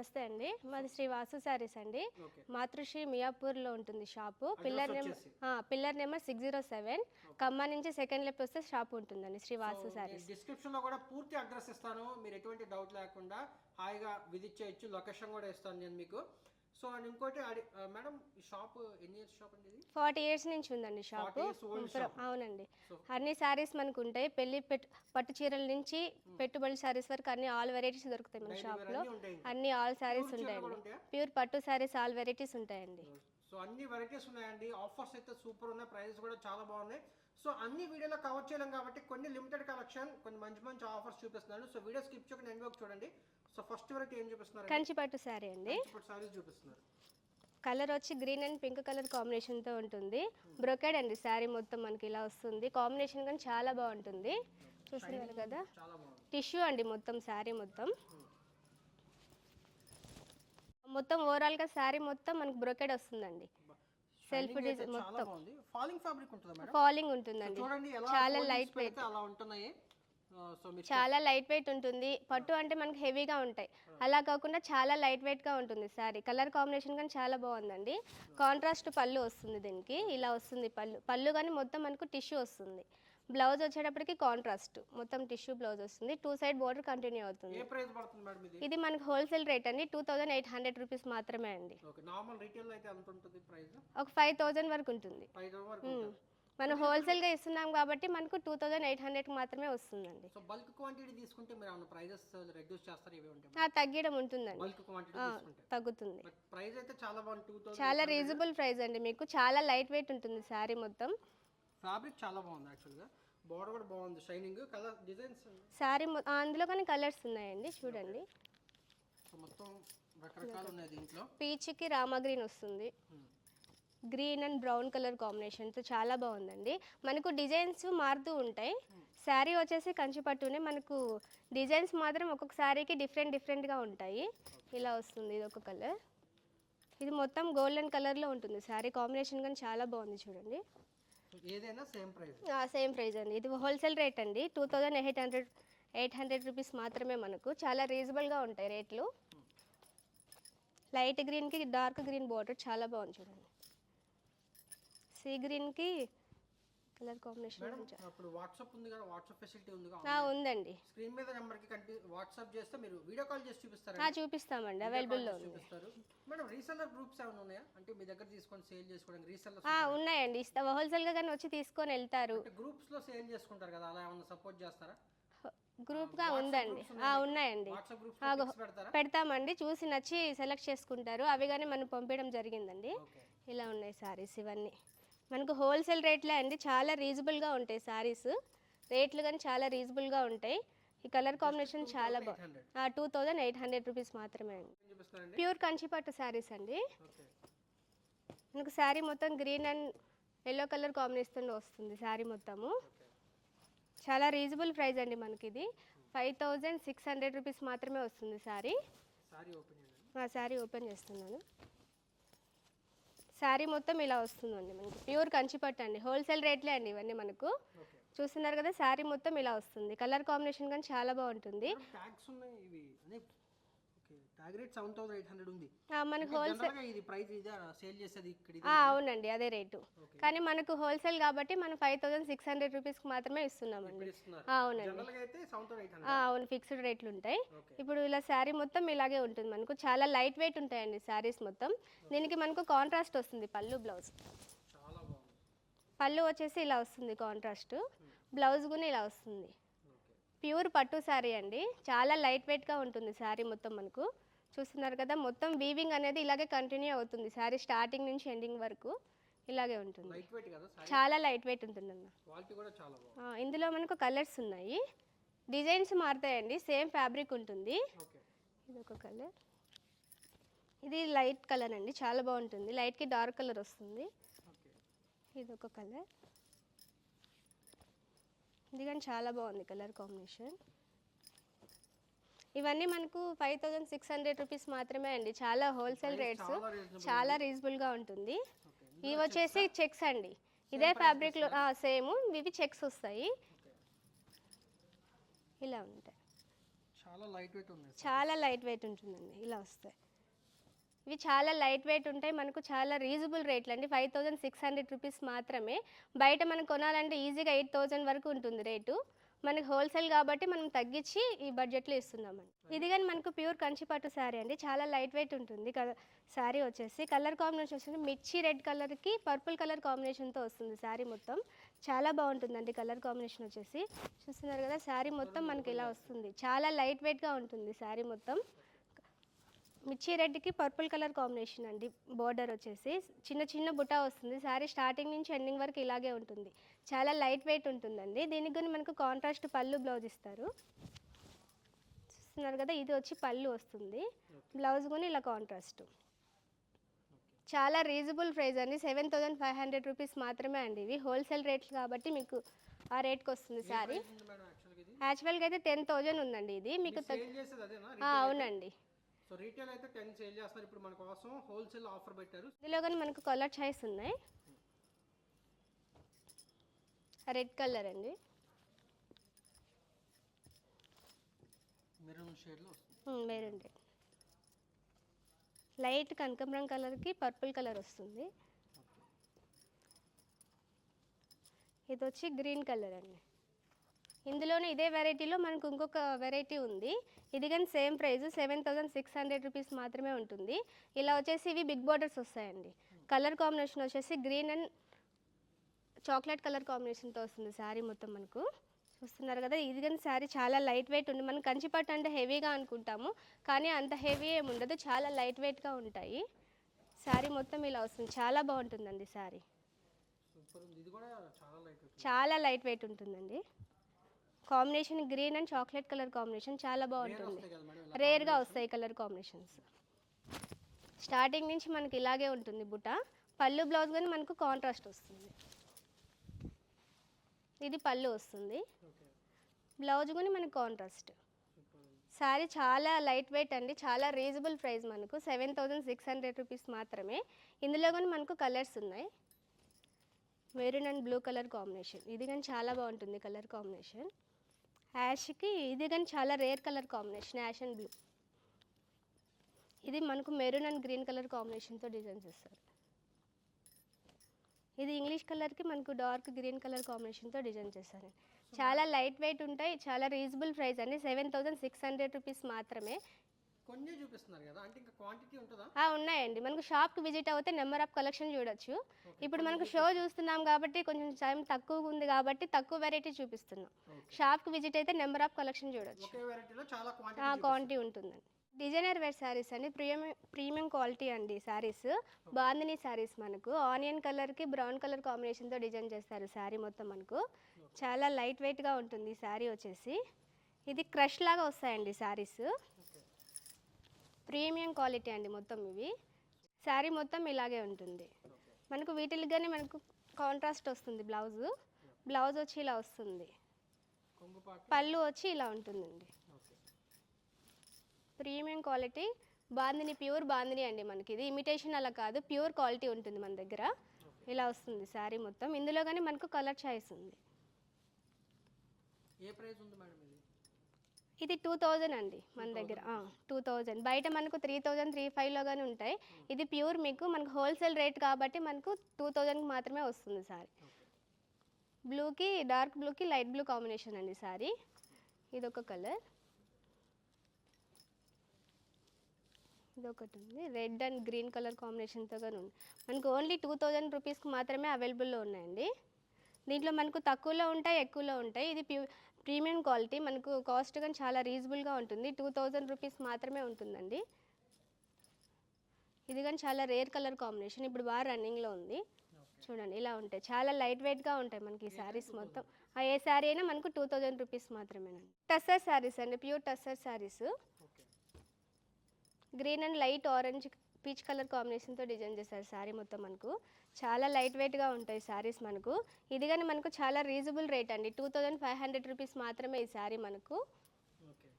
నమస్తే అండి. మాది శ్రీ వాసు శారీస్ అండి. మాతృశ్రీ మియాపూర్లో ఉంటుంది shop. Pillar number. Pillar number six zero seven. Khammam నుంచి సెకండ్ లెఫ్ట్ వస్తే షాప్ ఉంటుందండి శ్రీ వాసు శారీస్. డిస్క్రిప్షన్లో కూడా పూర్తి అడ్రస్ ఇస్తాను. మీరు ఎటువంటి డౌట్ లేకుండా హాయిగా విజిట్ చేయొచ్చు. లొకేషన్ కూడా ఇస్తాను నేను మీకు. సో అండ్ ఇంకోటి మేడం ఈ షాప్ ఎన్ని ఇయర్స్ షాప్ అండి ఇది? ఫార్టీ ఇయర్స్ నుంచి ఉందండి షాపు. అవునండి. అన్ని శారీస్ మనకు ఉంటాయి పెళ్ళి పెట్టు చీరల నుంచి పెట్టుబడి శారీస్ వరకు అన్ని ఆల్ వెరైటీస్ దొరుకుతాయి మన షాప్లో అన్నీ ఆల్ కూడా ఉంటాయండి. ఉంటాయా? ప్యూర్ పట్టు శారీస్ ఆల్ వెరైటీస్ ఉంటాయండి. సో అన్ని వెరైటీస్ ఉన్నాయండి. ఆఫర్స్ అయితే సూపర్ ఉన్నాయి. ప్రైజెస్ కూడా చాలా బాగున్నాయి. సో అన్ని వీడియోలో కవర్ చేయలేం కాబట్టి కొన్ని లిమిటెడ్ కలెక్షన్ కొన్ని మంచి మంచి ఆఫర్స్ చూపిస్తున్నాను సో వీడియో స్కిప్ చేయకుండా ఎండ్ వరకు చూడండి. సో ఫస్ట్ వెరైటీ ఏం చూపిస్తున్నారు కంచి పట్టు శారీ అండి. సారీస్ చూపిస్తున్నారు. కలర్ వచ్చి గ్రీన్ అండ్ పింక్ కలర్ కాంబినేషన్తో ఉంటుంది. బ్రొకెడ్ అండి శారీ మొత్తం మనకి ఇలా వస్తుంది. కాంబినేషన్ కానీ చాలా బాగుంటుంది. చూస్తున్నారు కదా? టిష్యూ అండి మొత్తం శారీ మొత్తం. మొత్తం ఓవరాల్గా శారీ మొత్తం మనకి బ్రొకెడ్ వస్తుందండి. సెల్ఫ్ డిజైన్ బాగుంది. ఫాలింగ్ ఫ్యాబ్రిక్ ఉంటుందా మేడం? ఫాలింగ్ ఉంటుందండి. చూడండి ఎలా చాలా లైట్ పెడితే అలా ఉంటున్నాయి. చాలా లైట్ వెయిట్ ఉంటుంది. పట్టు అంటే మనకి హెవీగా ఉంటాయి. అలా కాకుండా చాలా లైట్ వెయిట్గా ఉంటుంది శారీ కలర్ కాంబినేషన్ కానీ చాలా బాగుందండి. కాంట్రాస్ట్ పళ్ళు వస్తుంది దీనికి. ఇలా వస్తుంది పళ్ళు. పళ్ళు కానీ మొత్తం మనకు టిష్యూ వస్తుంది. బ్లౌజ్ వచ్చేటప్పటికి కాంట్రాస్ట్ మొత్తం టిష్యూ బ్లౌజ్ వస్తుంది. టూ సైడ్ బోర్డర్ కంటిన్యూ అవుతుంది. ఏ ప్రైస్ పడుతుంది మేడం ఇది? ఇది మనకి హోల్సేల్ రేట్ అండి. Two thousand eight hundred rupees మాత్రమే అండి. ఓకే నార్మల్ రీటైల్ అయితే ఎంత ఉంటుంది ప్రైస్ ఒక ఫైవ్ థౌజండ్ వరకు ఉంటుంది. ఫైవ్ థౌసండ్ వరకు ఉంటుంది? మనం హోల్సేల్గా ఇస్తున్నాం కాబట్టి మనకు టూ థౌజండ్ ఎయిట్ హండ్రెడ్కి మాత్రమే వస్తుందండి. సో బల్క్ క్వాంటిటీ తీసుకుంటే మీరు ఏమైనా ప్రైజెస్ రెడ్యూస్ చేస్తారు ఇవి ఉంటాయి ఆ, తగ్గడం ఉంటుందండి. బల్క్ క్వాంటిటీ తీసుకుంటే. తగ్గుతుంది. బట్ ప్రైస్ అయితే చాలా బాగుంది. టూ థౌసండ్ చాలా రీజనబుల్ ప్రైస్ అండి మీకు. చాలా లైట్ వెయిట్ ఉంటుంది శారీ మొత్తం. ఫ్యాబ్రిక్ చాలా బాగుంది యాక్చువల్గా బోర్డర్ కూడా బాగుంది. షైనింగ్ కలర్ డిజైన్స్ ఆ, అందులో కానీ కలర్స్ ఉన్నాయండి చూడండి. మొత్తం రకరకాలు ఉన్నాయి దీంట్లో. పీచ్కి రామా గ్రీన్ వస్తుంది. Hmm. Green and brown colour కాంబినేషన్తో చాలా బాగుందండి. మనకు డిజైన్స్ మారుతూ ఉంటాయి. శారీ వచ్చేసి కంచి పట్టునే మనకు డిజైన్స్ మాత్రం ఒక్కొక్క శారీకి డిఫరెంట్ డిఫరెంట్గా ఉంటాయి. ఇలా వస్తుంది ఇది ఒక కలర్ ఇది మొత్తం గోల్డెన్ కలర్లో ఉంటుంది. శారీ కాంబినేషన్ కానీ చాలా బాగుంది చూడండి. ఏదైనా సేమ్ ప్రైస్ సేమ్ ప్రైస్ అండి. ఇది హోల్సేల్ రేట్ అండి. Two thousand eight hundred eight hundred rupees మాత్రమే మనకు. చాలా రీజనబుల్గా ఉంటాయి రేట్లు. లైట్ గ్రీన్కి డార్క్ గ్రీన్ బార్డర్ చాలా బాగుంది చూడండి. సీ గ్రీన్కి కలర్ కాంబినేషన్ ఇప్పుడు వాట్సాప్ ఉంది కదా వాట్సాప్ ఫెసిలిటీ ఉంది కదా ఉందండి. స్క్రీన్ మీద నెంబర్కి కంటి వాట్సాప్ చేస్తే మీరు వీడియో కాల్ చేసి చూపిస్తారా ఆ, చూపిస్తామండి అవైలబుల్లో ఉంది. చూపిస్తారు. మేడం రీసెల్లర్ గ్రూప్స్ ఏమైనా ఉన్నాయా? అంటే మీ దగ్గర తీసుకొని సేల్ చేసుకోవడానికి రీసెల్లర్ ఆ, ఉన్నాయండి. ఇస్తా హోల్సేల్గా కానీ వచ్చి తీసుకొని వెళ్తారు. గ్రూప్స్లో సేల్ చేసుకుంటారు కదా అలా ఏమైనా సపోర్ట్ చేస్తారా? గ్రూప్గా ఉందండి. ఆ, ఉన్నాయండి. లో పెడతామండి. చూసి నచ్చి సెలెక్ట్ చేసుకుంటారు. అవి కానీ మనం పంపించడం జరిగిందండి. ఇలా ఉన్నాయి సారీస్ ఇవన్నీ. మనకు హోల్సేల్ రేట్లే అండి. చాలా రీజనబుల్గా ఉంటాయి సారీస్. రేట్లు కానీ చాలా రీజనబుల్గా ఉంటాయి. ఈ కలర్ కాంబినేషన్ చాలా బాగుంది two thousand eight hundred rupees మాత్రమే అండి. ప్యూర్ కంచిపట్టు శారీస్ అండి. మనకు శారీ మొత్తం గ్రీన్ అండ్ ఎల్లో కలర్ కాంబినేషన్లో వస్తుంది శారీ మొత్తము. చాలా రీజనబుల్ ప్రైస్ అండి మనకి ఇది. Five thousand six hundred rupees మాత్రమే వస్తుంది శారీ శారీ ఓపెన్ చేస్తున్నాను. శారీ మొత్తం ఇలా వస్తుందండి మనకి. ప్యూర్ కంచిపట్టు అండి. హోల్సేల్ రేట్లే అండి ఇవన్నీ మనకు. చూస్తున్నారు కదా శారీ మొత్తం ఇలా వస్తుంది. కలర్ కాంబినేషన్ కానీ చాలా బాగుంటుంది. ఎయిట్ హండ్రెడ్ ఉంది. ఆ, మనకు హోల్సేల్ ఇది ప్రైస్ ఇదే సేల్ చేసేది ఇక్కడ అవునండి అదే రేటు. కానీ మనకు హోల్సేల్ కాబట్టి మనం ఫైవ్ థౌజండ్ సిక్స్ హండ్రెడ్ రూపీస్కి మాత్రమే ఇస్తున్నామండి అవునండి. జనరల్గా అయితే అవును ఫిక్స్డ్ రేట్లు ఉంటాయి. ఇప్పుడు ఇలా శారీ మొత్తం ఇలాగే ఉంటుంది మనకు. చాలా లైట్ వెయిట్ ఉంటాయండి శారీస్ మొత్తం. దీనికి మనకు కాంట్రాస్ట్ వస్తుంది పళ్ళు బ్లౌజ్. చాలా బాగుంది. పళ్ళు వచ్చేసి ఇలా వస్తుంది కాంట్రాస్ట్. బ్లౌజ్ కూడా ఇలా వస్తుంది. ప్యూర్ పట్టు శారీ అండి. చాలా లైట్ వెయిట్గా ఉంటుంది శారీ మొత్తం మనకు. చూస్తున్నారు కదా మొత్తం వీవింగ్ అనేది ఇలాగే కంటిన్యూ అవుతుంది. శారీ స్టార్టింగ్ నుంచి ఎండింగ్ వరకు ఇలాగే ఉంటుంది. సారీ చాలా లైట్ వెయిట్ ఉంటుంది అన్న ఇందులో మనకు కలర్స్ ఉన్నాయి. డిజైన్స్ మారుతాయండి సేమ్ ఫ్యాబ్రిక్ ఉంటుంది. ఇది ఒక కలర్ ఇది లైట్ కలర్ అండి చాలా బాగుంటుంది. లైట్కి డార్క్ కలర్ వస్తుంది. ఇది ఒక కలర్ ఇది కానీ చాలా బాగుంది కలర్ కాంబినేషన్ ఇవన్నీ మనకు five thousand six hundred rupees మాత్రమే అండి. చాలా హోల్సేల్ రేట్స్ చాలా రీజనబుల్ చాలా రీజనబుల్గా ఉంటుంది. ఇవి వచ్చేసి చెక్స్ అండి. ఇదే ఫ్యాబ్రిక్లో సేమ్ ఇవి చెక్స్ వస్తాయి. ఇలా ఉంటాయి. చాలా చాలా లైట్ వెయిట్ ఉంది చాలా లైట్ వెయిట్ ఉంటుందండి. ఇలా వస్తాయి. ఇవి చాలా లైట్ వెయిట్ ఉంటాయి. మనకు చాలా రీజనబుల్ రేట్లు అండి. Five thousand six hundred rupees మాత్రమే. బయట మనం కొనాలంటే ఈజీగా ఎయిట్ థౌజండ్ వరకు ఉంటుంది రేటు. మనకి హోల్సేల్ కాబట్టి మనం తగ్గించి ఈ బడ్జెట్లో ఇస్తున్నామండి. ఇది కానీ మనకు ప్యూర్ కంచిపట్టు శారీ అండి. చాలా లైట్ వెయిట్ ఉంటుంది శారీ వచ్చేసి. కలర్ కాంబినేషన్ వస్తుంది మిర్చి రెడ్ కలర్కి పర్పుల్ కలర్ కాంబినేషన్తో వస్తుంది శారీ మొత్తం. చాలా బాగుంటుందండి కలర్ కాంబినేషన్ వచ్చేసి. చూస్తున్నారు కదా శారీ మొత్తం మనకి ఇలా వస్తుంది. చాలా లైట్ వెయిట్గా ఉంటుంది శారీ మొత్తం. మిర్చి రెడ్కి పర్పుల్ కలర్ కాంబినేషన్ అండి. బోర్డర్ వచ్చేసి. చిన్న చిన్న బుటా వస్తుంది. శారీ స్టార్టింగ్ నుంచి ఎండింగ్ వరకు ఇలాగే ఉంటుంది. చాలా లైట్ వెయిట్ ఉంటుందండి. దీనికి కానీ మనకు కాంట్రాస్ట్ పళ్ళు బ్లౌజ్ ఇస్తారు. చూస్తున్నారు కదా ఇది వచ్చి పళ్ళు వస్తుంది. బ్లౌజ్ కూడా ఇలా కాంట్రాస్ట్. చాలా రీజనబుల్ ప్రైస్ అండి. Seven thousand five hundred rupees మాత్రమే అండి. ఇవి హోల్సేల్ రేట్లు కాబట్టి మీకు ఆ రేట్కి వస్తుంది మేడం యాక్చువల్గా అయితే టెన్ థౌజండ్ ఉందండి ఇది. మీకు అవునండి. సో రీటైల్ అయితే టెన్ సేల్ చేస్తారు ఇప్పుడు మన కోసం హోల్సేల్ ఆఫర్ పెట్టారు. ఇందులో కానీ మనకు కలర్ చాయిస్ ఉన్నాయి. రెడ్ కలర్ అండి. మెరూన్ రెడ్ లైట్ కనకమరం కలర్కి పర్పుల్ కలర్ వస్తుంది. ఇది వచ్చి గ్రీన్ కలర్ అండి. ఇందులోనే ఇదే వెరైటీలో మనకు ఇంకొక వెరైటీ ఉంది. ఇది కానీ same price seven thousand six hundred rupees మాత్రమే ఉంటుంది. ఇలా వచ్చేసి ఇవి బిగ్ బార్డర్స్ వస్తాయండి. కలర్ కాంబినేషన్ వచ్చేసి గ్రీన్ అండ్ చాక్లెట్ కలర్ కాంబినేషన్తో వస్తుంది శారీ మొత్తం మనకు. చూస్తున్నారు కదా ఇది కానీ శారీ చాలా లైట్ వెయిట్ ఉంది. మనం కంచిపట్టు అంటే హెవీగా అనుకుంటాము కానీ అంత హెవీ ఏమి ఉండదు. చాలా లైట్ వెయిట్గా ఉంటాయి. శారీ మొత్తం ఇలా వస్తుంది. చాలా బాగుంటుందండి శారీ. చాలా లైట్ వెయిట్ ఉంటుందండి. Combination green and chocolate colour combination చాలా బాగుంటుంది. రేర్గా వస్తాయి కలర్ కాంబినేషన్స్. స్టార్టింగ్ నుంచి మనకి ఇలాగే ఉంటుంది బుట్ట పళ్ళు బ్లౌజ్ కానీ మనకు కాంట్రాస్ట్ వస్తుంది. ఇది పళ్ళు వస్తుంది. బ్లౌజ్ కూడా మనకు కాంట్రాస్ట్ శారీ చాలా లైట్ వెయిట్ అండి. చాలా రీజనబుల్ ప్రైస్ మనకు. Seven thousand six hundred rupees మాత్రమే. ఇందులో కానీ మనకు కలర్స్ ఉన్నాయి. Maroon and blue colour combination ఇది కానీ చాలా బాగుంటుంది కలర్ కాంబినేషన్ యాష్కి ఇది కానీ చాలా rare colour combination ash and blue ఇది మనకు మెరూన్ అండ్ గ్రీన్ కలర్ కాంబినేషన్తో డిజైన్ చేస్తారు. ఇది ఇంగ్లీష్ కలర్కి మనకు డార్క్ గ్రీన్ కలర్ కాంబినేషన్తో డిజైన్ చేశారు. చాలా లైట్ వెయిట్ ఉంటాయి చాలా రీజనబుల్ ప్రైస్ అండి. Seven thousand six hundred rupees మాత్రమే. కొన్ని చూపిస్తున్నారు కదా అంటే ఇంకా క్వాంటిటీ ఉంటుందా? ఉన్నాయండి. మనకు షాప్కి విజిట్ అవుతే నెంబర్ ఆఫ్ కలెక్షన్ చూడొచ్చు. ఇప్పుడు మనకు షో చూస్తున్నాం కాబట్టి కొంచెం టైం తక్కువ ఉంది కాబట్టి తక్కువ వెరైటీ చూపిస్తున్నాం. షాప్కి విజిట్ అయితే నెంబర్ ఆఫ్ కలెక్షన్ చూడొచ్చు. క్వాంటిటీ ఉంటుందండి. డిజైనర్ వేర్ శారీస్ అండి. ప్రీమియం ప్రీమియం క్వాలిటీ అండి శారీస్. బాందిని శారీస్ మనకు. ఆనియన్ కలర్కి బ్రౌన్ కలర్ కాంబినేషన్తో డిజైన్ చేస్తారు శారీ మొత్తం మనకు. చాలా లైట్ వెయిట్గా ఉంటుంది శారీ వచ్చేసి. ఇది క్రష్ లాగా వస్తాయండి శారీస్. ప్రీమియం క్వాలిటీ అండి మొత్తం ఇవి. శారీ మొత్తం ఇలాగే ఉంటుంది. మనకు వీటికి మనకు కాంట్రాస్ట్ వస్తుంది బ్లౌజ్. బ్లౌజ్ వచ్చి ఇలా వస్తుంది. పళ్ళు వచ్చి ఇలా ఉంటుందండి. Premium quality bandhani pure bandhani అండి మనకి ఇది. ఇమిటేషన్ అలా కాదు ప్యూర్ క్వాలిటీ ఉంటుంది మన దగ్గర. ఇలా వస్తుంది శారీ మొత్తం. ఇందులో కానీ మనకు కలర్ చాయిస్ ఉంది. ఇది? టూ థౌజండ్ అండి మన దగ్గర. Two thousand. బయట మనకు త్రీ థౌజండ్ త్రీ ఫైవ్లో కానీ ఉంటాయి. ఇది ప్యూర్ మీకు మనకు హోల్సేల్ రేట్ కాబట్టి మనకు టూ థౌజండ్కి మాత్రమే వస్తుంది సారీ బ్లూకి డార్క్ బ్లూకి లైట్ బ్లూ కాంబినేషన్ అండి సారీ ఇది ఒక కలర్. ఇది ఒకటి ఉంది రెడ్ అండ్ గ్రీన్ కలర్ కాంబినేషన్తో కానీ ఉంది. మనకు ఓన్లీ టూ థౌజండ్ రూపీస్కి మాత్రమే అవైలబుల్లో ఉన్నాయండి. దీంట్లో మనకు తక్కువలో ఉంటాయి ఎక్కువలో ఉంటాయి. ఇది ప్యూ ప్రీమియం క్వాలిటీ. మనకు కాస్ట్ కానీ చాలా రీజనబుల్గా ఉంటుంది. టూ థౌజండ్ రూపీస్ మాత్రమే ఉంటుందండి. ఇది కానీ చాలా రేర్ కలర్ కాంబినేషన్. ఇప్పుడు బాగా రన్నింగ్లో ఉంది. చూడండి ఇలా ఉంటాయి. చాలా లైట్ వెయిట్గా ఉంటాయి మనకి ఈ శారీస్ మొత్తం. ఆ ఏ శారీ అయినా మనకు టూ థౌజండ్ రూపీస్ మాత్రమేనండి. టస్సర్ శారీస్ అండి. Pure tussar sarees. Green and light orange peach colour కాంబినేషన్తో డిజైన్ చేశారు శారీ మొత్తం మనకు. చాలా లైట్ వెయిట్గా ఉంటాయి శారీస్ మనకు. ఇది కానీ మనకు చాలా రీజనబుల్ రేట్ అండి. Two thousand five hundred rupees మాత్రమే ఈ శారీ మనకు. ఓకే.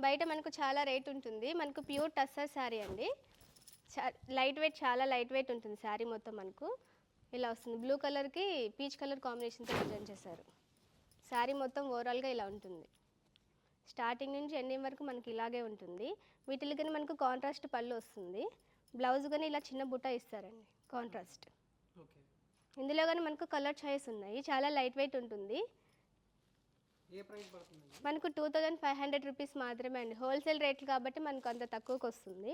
బయట మనకు చాలా రేట్ ఉంటుంది. మనకు ప్యూర్ టస్సర్ శారీ అండి. లైట్ వెయిట్ చాలా లైట్ వెయిట్ ఉంటుంది శారీ మొత్తం మనకు. ఇలా వస్తుంది. బ్లూ కలర్కి పీచ్ కలర్ కాంబినేషన్తో డిజైన్ చేశారు. శారీ మొత్తం ఓవరాల్గా ఇలా ఉంటుంది. స్టార్టింగ్ నుంచి ఎండింగ్ వరకు మనకి ఇలాగే ఉంటుంది. వీటికి కానీ మనకు కాంట్రాస్ట్ పళ్ళు వస్తుంది. బ్లౌజ్ కానీ ఇలా చిన్న బుట్ట ఇస్తారండి కాంట్రాస్ట్ ఇందులో కానీ మనకు కలర్ చాయిస్ ఉన్నాయి. చాలా లైట్ వెయిట్ ఉంటుంది. మనకు two thousand five hundred rupees మాత్రమే అండి. హోల్సేల్ రేట్లు కాబట్టి మనకు అంత తక్కువకి వస్తుంది.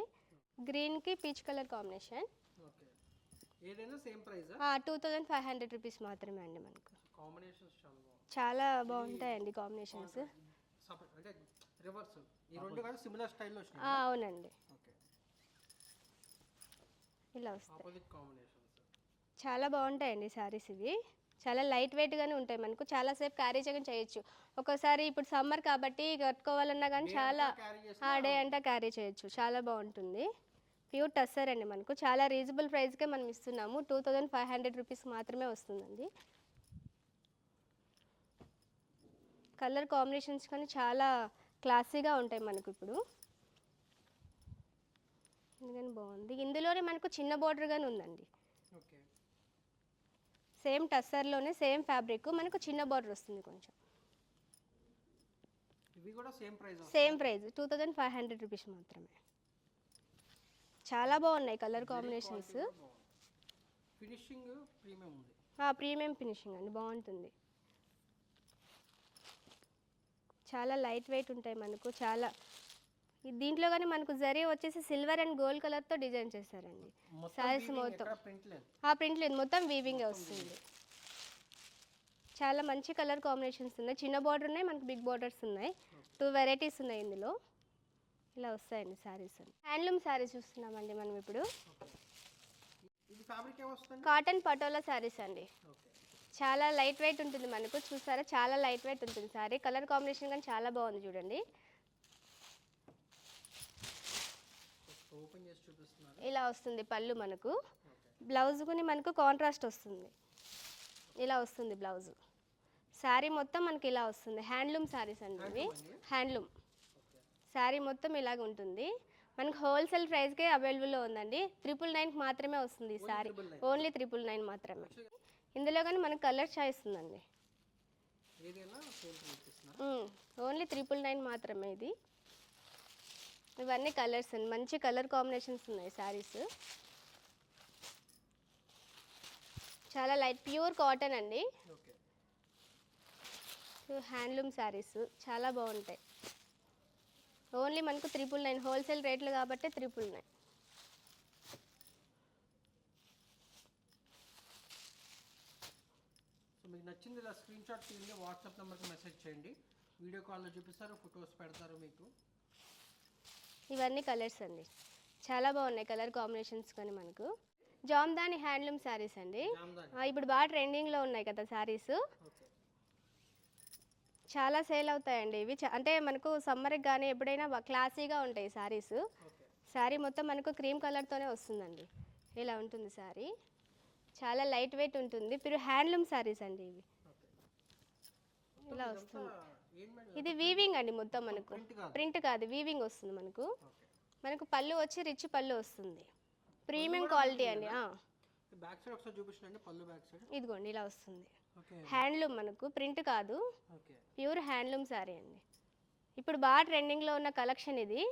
గ్రీన్కి peach colour combination two thousand five hundred rupees మాత్రమే అండి మనకు. కాంబినేషన్స్ చాలా బాగుంటాయండి కాంబినేషన్స్. అంటే రివర్స్. ఈ రెండు కూడా సిమిలర్ స్టైల్లో వచ్చినాయి. అవునండి. ఓకే. ఇలా వస్తాయి. ఆపోజిట్ కాంబినేషన్స్ చాలా బాగుంటాయండి శారీస్ ఇవి. చాలా లైట్ వెయిట్గానే ఉంటాయి మనకు. చాలాసేపు క్యారీ చేయడం చేయొచ్చు. ఒకసారి ఇప్పుడు సమ్మర్ కాబట్టి కట్టుకోవాలన్నా కానీ చాలా ఆ డే అంతా క్యారీ చేయొచ్చు. చాలా బాగుంటుంది. ప్యూర్ టస్సర్ అండి మనకు. చాలా రీజనబుల్ ప్రైస్కే మనం ఇస్తున్నాము. Two thousand five hundred rupees మాత్రమే వస్తుందండి. కలర్ కాంబినేషన్స్ కానీ చాలా క్లాసీగా ఉంటాయి మనకు ఇప్పుడు. అందుకని బాగుంది? ఇందులోనే మనకు చిన్న బార్డర్ కానీ ఉందండి. సేమ్ టస్సర్లోనే సేమ్ ఫ్యాబ్రిక్ మనకు చిన్న బార్డర్ వస్తుంది కొంచెం. Same price two thousand five hundred rupees మాత్రమే. చాలా బాగున్నాయి కలర్ కాంబినేషన్స్. ఫినిషింగ్ ప్రీమియం ఉంది. ప్రీమియం ఫినిషింగ్ అండి బాగుంటుంది. చాలా లైట్ వెయిట్ ఉంటాయి మనకు చాలా. దీంట్లో కానీ మనకు జరీ వచ్చేసి సిల్వర్ అండ్ గోల్డ్ కలర్తో డిజైన్ చేశారండి. Sarees మొత్తం. ఆ ప్రింట్ లేదు. మొత్తం వీవింగే వస్తుంది. చాలా మంచి కలర్ కాంబినేషన్స్ ఉన్నాయి. చిన్న బార్డర్ ఉన్నాయి మనకు బిగ్ బార్డర్స్ ఉన్నాయి. టూ వెరైటీస్ ఉన్నాయి ఇందులో. ఇలా వస్తాయండి శారీస్ హ్యాండ్లూమ్ శారీస్ చూస్తున్నామండి మనం ఇప్పుడు. కాటన్ పటోలా శారీస్ అండి. చాలా లైట్ వెయిట్ ఉంటుంది మనకు. చూసారా? చాలా లైట్ వెయిట్ ఉంటుంది సారీ. కలర్ కాంబినేషన్ కానీ చాలా బాగుంది చూడండి. ఇలా వస్తుంది పళ్ళు మనకు. బ్లౌజ్ కూడా మనకు కాంట్రాస్ట్ వస్తుంది. ఇలా వస్తుంది బ్లౌజ్. శారీ మొత్తం మనకి ఇలా వస్తుంది. హ్యాండ్లూమ్ శారీస్ అండి ఇవి. హ్యాండ్లూమ్. శారీ మొత్తం ఇలాగ ఉంటుంది. మనకు హోల్సేల్ ప్రైస్కే అవైలబుల్లో ఉందండి. త్రిపుల్ నైన్కి మాత్రమే వస్తుంది ఈ శారీ. ఓన్లీ త్రిపుల్ నైన్ మాత్రమే. ఇందులో కానీ మనకు కలర్ చాయిస్ ఉందండి. ఓన్లీ త్రిపుల్ నైన్ మాత్రమే ఇది. ఇవన్నీ కలర్స్ అండి. మంచి కలర్ కాంబినేషన్స్ ఉన్నాయి శారీస్. చాలా లైట్ ప్యూర్ కాటన్ అండి. హ్యాండ్లూమ్ శారీస్. చాలా బాగుంటాయి. ఓన్లీ మనకు త్రిపుల్ నైన్. హోల్సేల్ రేట్లు కాబట్టి త్రిపుల్ నైన్. మీకు నచ్చింది ఇలా స్క్రీన్ షాట్ తీయండి వాట్సాప్ నెంబర్కి మెసేజ్ చేయండి. వీడియో కాల్లో చూపిస్తారు ఫొటోస్ పెడతారు మీకు. ఇవన్నీ కలర్స్ అండి. చాలా బాగున్నాయి కలర్ కాంబినేషన్స్ కానీ మనకు. జామ్దాని హ్యాండ్లూమ్ శారీస్ అండి. ఇప్పుడు బాగా ట్రెండింగ్లో ఉన్నాయి కదా శారీస్. చాలా సేల్ అవుతాయండి ఇవి. అంటే మనకు సమ్మర్కి కానీ ఎప్పుడైనా క్లాసీగా ఉంటాయి శారీస్. శారీ మొత్తం మనకు క్రీమ్ కలర్తోనే వస్తుందండి. ఇలా ఉంటుంది శారీ. చాలా లైట్ వెయిట్ ఉంటుంది. మీరు హ్యాండ్లూమ్ శారీస్ అండి ఇవి. ఇలా వస్తుంది. ఇది వీవింగ్ అండి మొత్తం మనకు. ప్రింట్ కాదు. వీవింగ్ వస్తుంది మనకు. మనకు పళ్ళు వచ్చి రిచ్ పళ్ళు వస్తుంది. ప్రీమియం క్వాలిటీ అండి ఆ, బ్యాక్ సైడ్ ఒకసారి చూపించండి పళ్ళు బ్యాక్ సైడ్ ఇదిగోండి ఇలా వస్తుంది. హ్యాండ్లూమ్ మనకు ప్రింట్ కాదు. ప్యూర్ హ్యాండ్లూమ్ శారీ అండి. ఇప్పుడు బాగా ట్రెండింగ్లో ఉన్న కలెక్షన్ ఇది.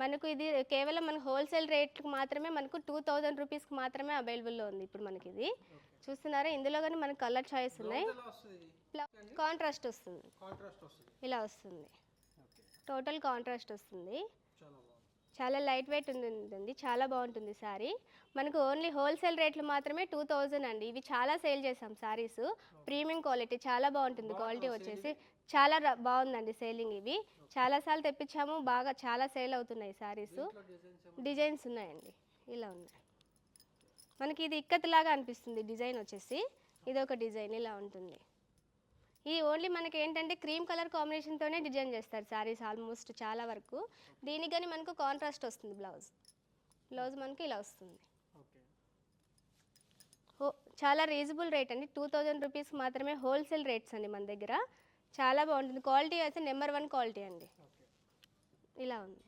మనకు ఇది కేవలం మన హోల్సేల్ రేట్కి మాత్రమే మనకు టూ థౌజండ్ రూపీస్కి మాత్రమే అవైలబుల్లో ఉంది ఇప్పుడు మనకి ఇది. చూస్తున్నారా? ఇందులో కానీ మనకు కలర్ చాయిస్ ఉన్నాయి. కాంట్రాస్ట్ వస్తుంది. ఇలా వస్తుంది. టోటల్ కాంట్రాస్ట్ వస్తుంది. చాలా లైట్ వెయిట్ ఉంటుంది చాలా బాగుంటుంది శారీ. మనకు ఓన్లీ హోల్సేల్ రేట్లు మాత్రమే టూ థౌజండ్ అండి. ఇవి చాలా సేల్ చేసాం శారీస్. ప్రీమియం క్వాలిటీ చాలా బాగుంటుంది. క్వాలిటీ వచ్చేసి చాలా బాగుందండి సేలింగ్ ఇవి. చాలాసార్లు తెప్పించాము బాగా చాలా సేల్ అవుతున్నాయి ఇంట్లో డిజైన్స్ ఉన్నాయండి ఇలా ఉన్నాయి. మనకి ఇది ఇక్కత్ లాగా అనిపిస్తుంది డిజైన్ వచ్చేసి. ఇది ఒక డిజైన్ ఇలా ఉంటుంది. ఇది ఓన్లీ మనకి ఏంటంటే క్రీమ్ కలర్ కాంబినేషన్తోనే డిజైన్ చేస్తారు శారీస్ ఆల్మోస్ట్ చాలా వరకు. దీనికి కానీ మనకు కాంట్రాస్ట్ వస్తుంది బ్లౌజ్ బ్లౌజ్ మనకి ఇలా వస్తుంది. చాలా రీజనబుల్ రేట్ అండి. టూ థౌజండ్ రూపీస్ మాత్రమే హోల్సేల్ రేట్స్ అండి మన దగ్గర. చాలా బాగుంటుంది. క్వాలిటీ అయితే నెంబర్ వన్ క్వాలిటీ అండి. ఇలా ఉంది.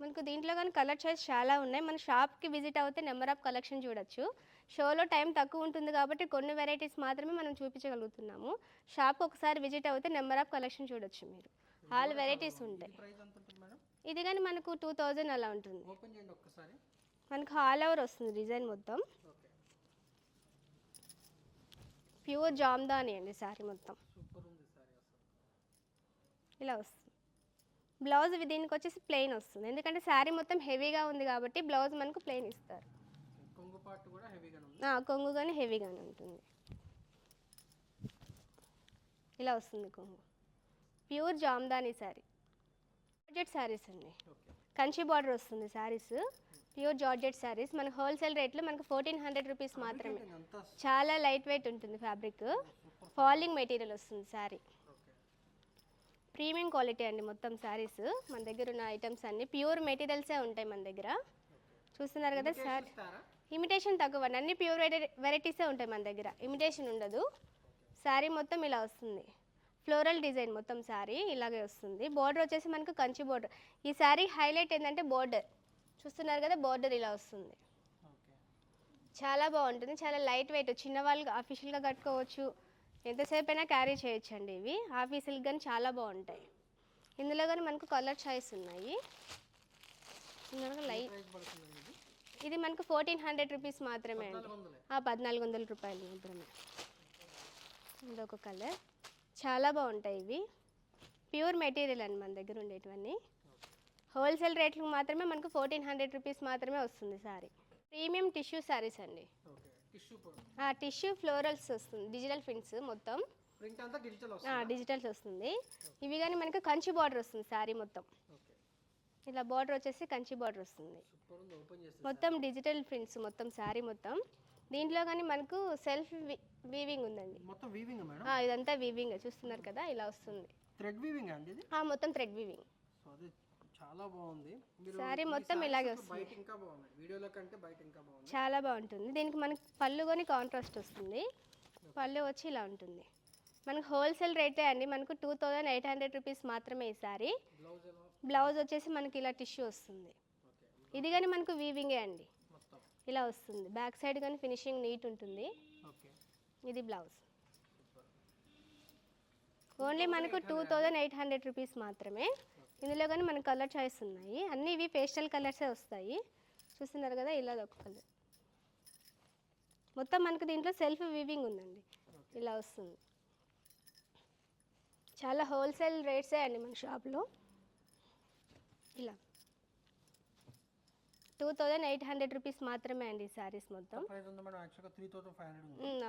మనకు దీంట్లో కానీ కలర్ చాయిస్ చాలా ఉన్నాయి. మన షాప్కి విజిట్ అవుతే నెంబర్ ఆఫ్ కలెక్షన్ చూడొచ్చు. షోలో టైం తక్కువ ఉంటుంది కాబట్టి కొన్ని వెరైటీస్ మాత్రమే మనం చూపించగలుగుతున్నాము. షాప్ ఒకసారి విజిట్ అవుతే నెంబర్ ఆఫ్ కలెక్షన్ చూడొచ్చు మీరు. ఆల్ వెరైటీస్ ఉంటాయి. ఇది కానీ మనకు టూ థౌజండ్ అలా ఉంటుంది. మనకు ఆల్ ఓవర్ వస్తుంది డిజైన్ మొత్తం. ప్యూర్ జామ్దాని అండి శారీ మొత్తం సూపర్ ఉంది సారీ అసలు ఇలా వస్తుంది. బ్లౌజ్ దీనికి వచ్చేసి ప్లెయిన్ వస్తుంది. ఎందుకంటే శారీ మొత్తం హెవీగా ఉంది కాబట్టి బ్లౌజ్ మనకు ప్లెయిన్ ఇస్తారు. కొంగు కానీ హెవీగానే ఉంటుంది. ఇలా వస్తుంది కొంగు. ప్యూర్ జామ్దాని శారీ జార్జెట్ శారీస్ అండి. కంచి బార్డర్ వస్తుంది శారీస్ ప్యూర్ జార్జెట్ శారీస్ మనకు హోల్సేల్ రేట్లో మనకు ఫోర్టీన్ హండ్రెడ్ రూపీస్ మాత్రమే. చాలా లైట్ వెయిట్ ఉంటుంది ఫ్యాబ్రిక్ ఫాలింగ్ మెటీరియల్ వస్తుంది శారీ ప్రీమియం క్వాలిటీ అండి మొత్తం శారీస్. మన దగ్గర ఉన్న ఐటమ్స్ అన్ని. ప్యూర్ మెటీరియల్సే ఉంటాయి మన దగ్గర. చూస్తున్నారు కదా ఇస్తారా? ఇమిటేషన్ తక్కువ అండి. అన్ని ప్యూర్ వెరైటీసే ఉంటాయి మన దగ్గర. ఇమిటేషన్ ఉండదు. శారీ మొత్తం ఇలా వస్తుంది. ఫ్లోరల్ డిజైన్ మొత్తం శారీ ఇలాగే వస్తుంది. బార్డర్ వచ్చేసి మనకు కంచి బార్డర్ ఈ శారీ హైలైట్ ఏంటంటే బార్డర్ చూస్తున్నారు కదా బార్డర్ ఇలా వస్తుంది. చాలా బాగుంటుంది. చాలా లైట్ వెయిట్ చిన్న వాళ్ళు అఫీషియల్గా కట్టుకోవచ్చు. ఎంతసేపు అయినా క్యారీ చేయొచ్చు అండి ఇవి ఆఫీసులకు కానీ చాలా బాగుంటాయి. ఇందులో కానీ మనకు కలర్ చాయిస్ ఉన్నాయి. ఇందులో లైట్ ఇది మనకు ఫోర్టీన్ హండ్రెడ్ రూపీస్ మాత్రమే అండి. పద్నాలుగు వందల రూపాయలు మాత్రమే. ఇదొక కలర్. చాలా బాగుంటాయి ఇవి. ప్యూర్ మెటీరియల్ అండి మన దగ్గర ఉండేటివన్నీ. హోల్సేల్ రేట్లకు మాత్రమే మనకు ఫోర్టీన్ హండ్రెడ్ రూపీస్ మాత్రమే వస్తుంది సారీ. ప్రీమియం టిష్యూ శారీస్ అండి. టిష్యూ ఫ్లోరల్స్ వస్తుంది. డిజిటల్ ప్రింట్స్ మొత్తం. డిజిటల్స్ వస్తుంది? ఇవి కానీ మనకు కంచి బార్డర్ వస్తుంది శారీ మొత్తం. ఇలా బార్డర్ వచ్చేసి కంచి బార్డర్ వస్తుంది. మొత్తం డిజిటల్ ప్రింట్స్ మొత్తం శారీ మొత్తం. దీంట్లో కానీ మనకు సెల్ఫ్ వీవింగ్ ఉందండి. మొత్తం వీవింగ్ ఇదంతా వీవింగ్ చూస్తున్నారు కదా ఇలా వస్తుంది. థ్రెడ్ వీవింగ్ అండి ఇది? ఆ, మొత్తం థ్రెడ్ వీవింగ్ చాలా బాగుంది. ఈ మొత్తం ఇలాగే బయట ఇంకా బాగున్నాయి. వీడియోలో కంటే బయట ఇంకా బాగుంది చాలా బాగుంటుంది. దీనికి మనకి పళ్ళు కొని కాంట్రాస్ట్ వస్తుంది. పళ్ళు వచ్చి ఇలా ఉంటుంది. మనకు హోల్సేల్ రేటే అండి. మనకు two thousand eight hundred rupees మాత్రమే ఈ సారీ. బ్లౌజ్ వచ్చేసి మనకి ఇలా టిష్యూ వస్తుంది. ఇది కానీ మనకు వీవింగే అండి. ఇలా వస్తుంది. బ్యాక్ సైడ్ కానీ ఫినిషింగ్ నీట్ ఉంటుంది. ఇది బ్లౌజ్ ఓన్లీ మనకు two thousand eight hundred rupees మాత్రమే. ఇందులో కానీ మనకు కలర్ చాయిస్ ఉన్నాయి. అన్నీ ఇవి పేస్టల్ కలర్సే వస్తాయి. చూస్తున్నారు కదా ఇలా ఒక కలర్ మొత్తం మనకు దీంట్లో సెల్ఫ్ వీవింగ్ ఉందండి. ఇలా వస్తుంది. చాలా హోల్సేల్ రేట్సే అండి మన షాప్లో ఇలా. Two thousand eight hundred rupees మాత్రమే అండి ఈ శారీస్ మొత్తం.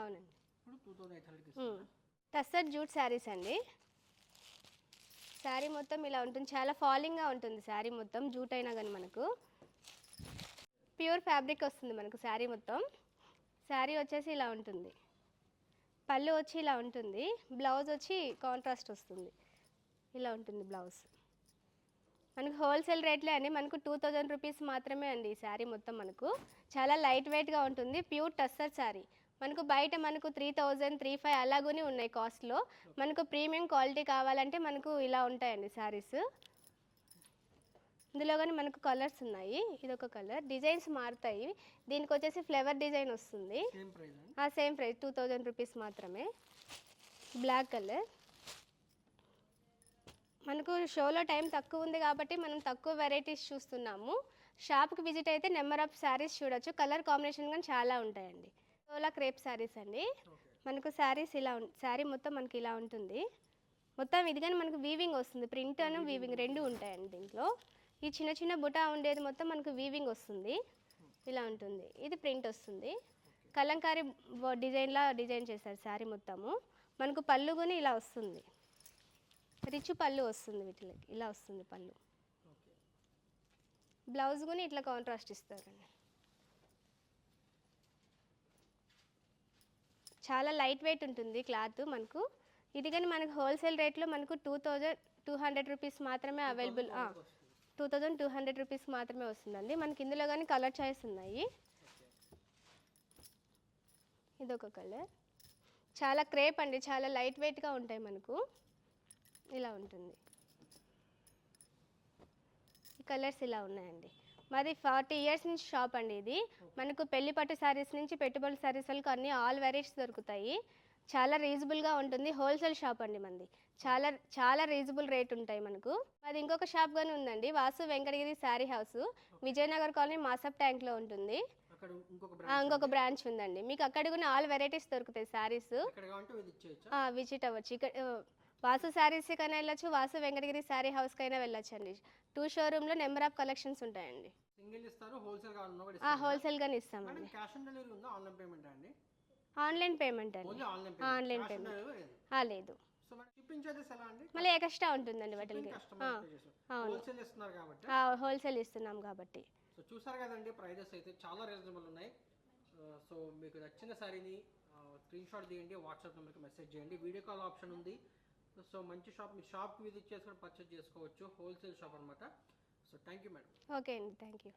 అవునండి. టస్సర్ జూట్ శారీస్ అండి. శారీ మొత్తం ఇలా ఉంటుంది. చాలా ఫాలింగ్గా ఉంటుంది శారీ మొత్తం. జూట్ అయినా కానీ మనకు. ప్యూర్ ఫ్యాబ్రిక్ వస్తుంది మనకు శారీ మొత్తం. శారీ వచ్చేసి ఇలా ఉంటుంది. పళ్ళు వచ్చి ఇలా ఉంటుంది. బ్లౌజ్ వచ్చి కాంట్రాస్ట్ వస్తుంది. ఇలా ఉంటుంది బ్లౌజ్. మనకు హోల్సేల్ రేట్లే అండి. మనకు టూ థౌజండ్ రూపీస్ మాత్రమే అండి ఈ శారీ మొత్తం మనకు. చాలా లైట్ వెయిట్గా ఉంటుంది. ప్యూర్ టస్సర్ శారీ. మనకు బయట మనకు త్రీ థౌజండ్ త్రీ ఫైవ్ అలాగనే ఉన్నాయి కాస్ట్లో మనకు ప్రీమియం క్వాలిటీ కావాలంటే మనకు ఇలా ఉంటాయండి శారీస్ ఇందులో కానీ మనకు కలర్స్ ఉన్నాయి. ఇదొక కలర్ డిజైన్స్ మారుతాయి. దీనికి వచ్చేసి ఫ్లవర్ డిజైన్ వస్తుంది same price two thousand rupees మాత్రమే. బ్లాక్ కలర్ మనకు షోలో టైం తక్కువ ఉంది కాబట్టి మనం తక్కువ వెరైటీస్ చూస్తున్నాము. షాప్కి విజిట్ అయితే నెంబర్ ఆఫ్ శారీస్ చూడొచ్చు. కలర్ కాంబినేషన్ కానీ చాలా ఉంటాయండి. షోలా క్రేప్ శారీస్ అండి. మనకు శారీస్ ఇలా శారీ మొత్తం మనకి ఇలా ఉంటుంది. మొత్తం ఇది కానీ మనకు వీవింగ్ వస్తుంది. ప్రింట్ అను వీవింగ్ రెండు ఉంటాయండి దీంట్లో. ఈ చిన్న చిన్న బుటా ఉండేది మొత్తం మనకు వీవింగ్ వస్తుంది. ఇలా ఉంటుంది. ఇది ప్రింట్ వస్తుంది. కలంకారీ డిజైన్లా డిజైన్ చేశారు శారీ మొత్తము. మనకు పళ్ళు కూడా ఇలా వస్తుంది. రిచ్ పళ్ళు వస్తుంది వీటికి ఇలా వస్తుంది పళ్ళు. బ్లౌజ్ కూడా ఇట్లా కాంట్రాస్ట్ ఇస్తారండి. చాలా లైట్ వెయిట్ ఉంటుంది క్లాత్ మనకు. ఇది కానీ మనకు హోల్సేల్ రేట్లో మనకు two thousand two hundred rupees మాత్రమే available two thousand two hundred rupees మాత్రమే వస్తుందండి. మనకి ఇందులో కానీ కలర్ చాయిస్ ఉన్నాయి. ఇదొక కలర్. చాలా క్రేప్ అండి చాలా లైట్ వెయిట్గా ఉంటాయి మనకు. ఇలా ఉంటుంది. ఈ కలర్స్ ఇలా ఉన్నాయండి. మాది ఫార్టీ ఇయర్స్ నుంచి షాప్ అండి ఇది. మనకు పెళ్ళి పట్టు శారీస్ నుంచి పెట్టుబడి శారీస్ వరకు అన్ని ఆల్ వెరైటీస్ దొరుకుతాయి. చాలా రీజనబుల్గా ఉంటుంది. హోల్సేల్ షాప్ అండి మంది చాలా చాలా రీజనబుల్ రేట్ ఉంటాయి మనకు. అది ఇంకొక షాప్ గానే ఉందండి. వాసు వెంకటగిరి శారీ హౌస్ విజయనగర్ కాలనీ మాసప్ ట్యాంక్లో ఉంటుంది. ఇంకొక బ్రాంచ్ ఉందండి. మీకు అక్కడ కూడా ఆల్ వెరైటీస్ దొరుకుతాయి శారీస్ విజిట్ అవ్వచ్చు. ఇక్కడ వాసు శారీస్ కైనా వెళ్ళొచ్చు వాసు వెంకటగిరి శారీ హౌస్ కైనా వెళ్ళొచ్చు అండి టూ షోరూంలో నెంబర్ ఆఫ్ కలెక్షన్స్ ఉంటాయండి. సింగిల్ ఇస్తారు హోల్సేల్ కావాలన్నా కూడా ఇస్తారు హోల్సేల్గానే మేడం ఇస్తామండి క్యాష్ ఆన్ డెలివరీ ఉందా? ఆన్లైన్ పేమెంట్ అండి? ఆన్లైన్ పేమెంట్ అండి. Online payment. లేదు. మళ్ళీ ఎక్స్ట్రా ఉంటుందండి వాటికి. అవును. హోల్సేల్ ఇస్తున్నారు కాబట్టి. హోల్సేల్ ఇస్తున్నాం కాబట్టి. సో చూసారు కదండి ప్రైజెస్ అయితే చాలా రీజనబుల్ ఉన్నాయి. సో మీకు నచ్చిన శారీని స్క్రీన్ షాట్ తీయండి వాట్సాప్ నెంబర్కి మెసేజ్ చేయండి. వీడియో కాల్ ఆప్షన్ ఉంది. సో మంచి షాప్ మీ షాప్కి విజిట్ చేసుకొని పర్చేస్ చేసుకోవచ్చు. హోల్సేల్ షాప్ అనమాట so thank you madam okay అండి థ్యాంక్ యూ